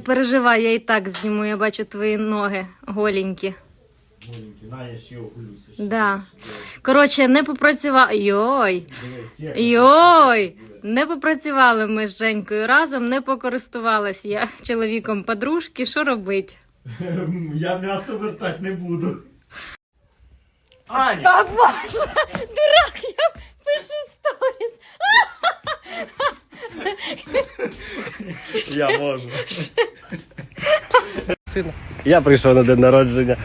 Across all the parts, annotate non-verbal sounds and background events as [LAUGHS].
переживай, я і так зніму, я бачу твої ноги голенькі. Маленький, на, я ще окулюся. Да. Коротше, не попрацювали. Йой! Йой! Не попрацювали ми з Женькою разом, не покористувалась я чоловіком подружки. Що робить? [LAUGHS] Я м'ясо вертати не буду. Аня! Та боже! Дурак, я пишу сторіс. [LAUGHS] Я можу. сина. Я прийшов на день народження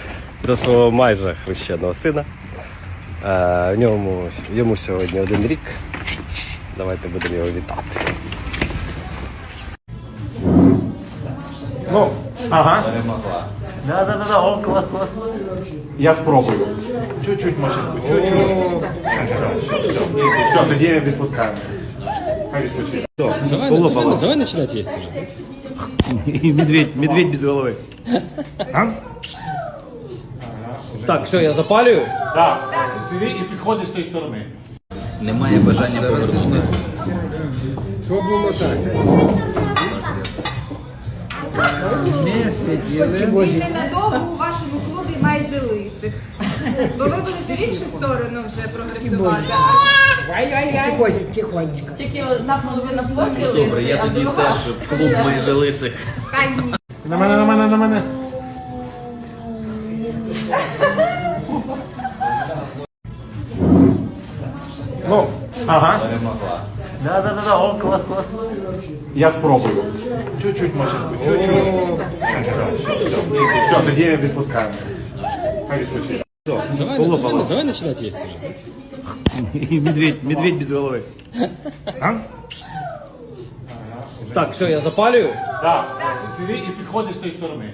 до свого майже хрещеного сина. Е, в ньому, йому сьогодні один рік. Давайте будемо його вітати. Ну, ага. Перемогла. Да, да, да, да, о, клас, клас. Я спробую. Чуть-чуть машинку, чуть-чуть. Все, тоді я Давай, давай, давай починати їсти вже. [LAUGHS] И медведь, медведь без головы. А? Так, все, я запалюю. Так, сиди і підходиш з тої сторони. Немає бажання повернутися. Ненадовго у вашому клубі майже лисих. Бо ви будете в іншу сторону вже прогресувати. Тільки одна половина поки Добре, я тоді теж в клуб майже лисих. Та ні. На мене, на мене, на мене. Ну, ага. Да, да, да, да, о, клас, клас. Я спробую. Чуть-чуть машинку, чуть-чуть. Все, тоді я відпускаю. Хай відпочине. Давай, давай, давай їсти вже. И медведь, медведь без головы. А? Так, все, я запалюю. Так, сиди і підходиш з тої сторони.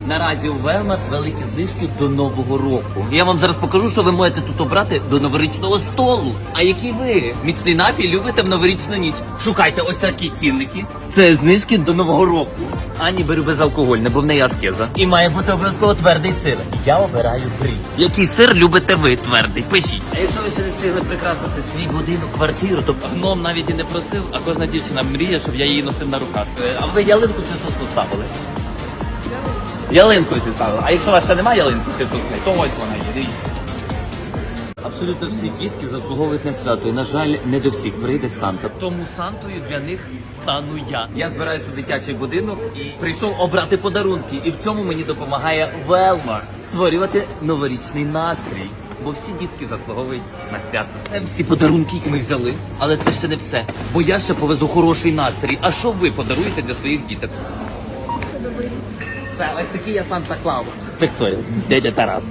Наразі у Велмарт великі знижки до Нового року. Я вам зараз покажу, що ви можете тут обрати до новорічного столу. А які ви міцний напій любите в новорічну ніч? Шукайте ось такі цінники. Це знижки до Нового року. Ані беру безалкогольне, бо в неї аскеза. І має бути обов'язково твердий сир. Я обираю брі. Який сир любите ви твердий? Пишіть. А якщо ви ще не встигли прикрасити свій будинок, квартиру, то гном навіть і не просив, а кожна дівчина мріє, щоб я її носив на руках. Е, А ви ялинку чи сосну ставили? Ялинку всі ставили. А якщо у вас ще немає ялинки чи сосни, то ось вона є. Дивіться. Абсолютно всі дітки заслуговують на свято. І, на жаль, не до всіх прийде Санта. Тому Сантою для них стану я. Я збираюся в дитячий будинок і прийшов обрати подарунки. І в цьому мені допомагає Велмар створювати новорічний настрій. Бо всі дітки заслуговують на свято. Це всі подарунки, які ми взяли, але це ще не все. Бо я ще повезу хороший настрій. А що ви подаруєте для своїх діток? Це ось такий я Санта Клаус. Це хто? Дядя Тарас.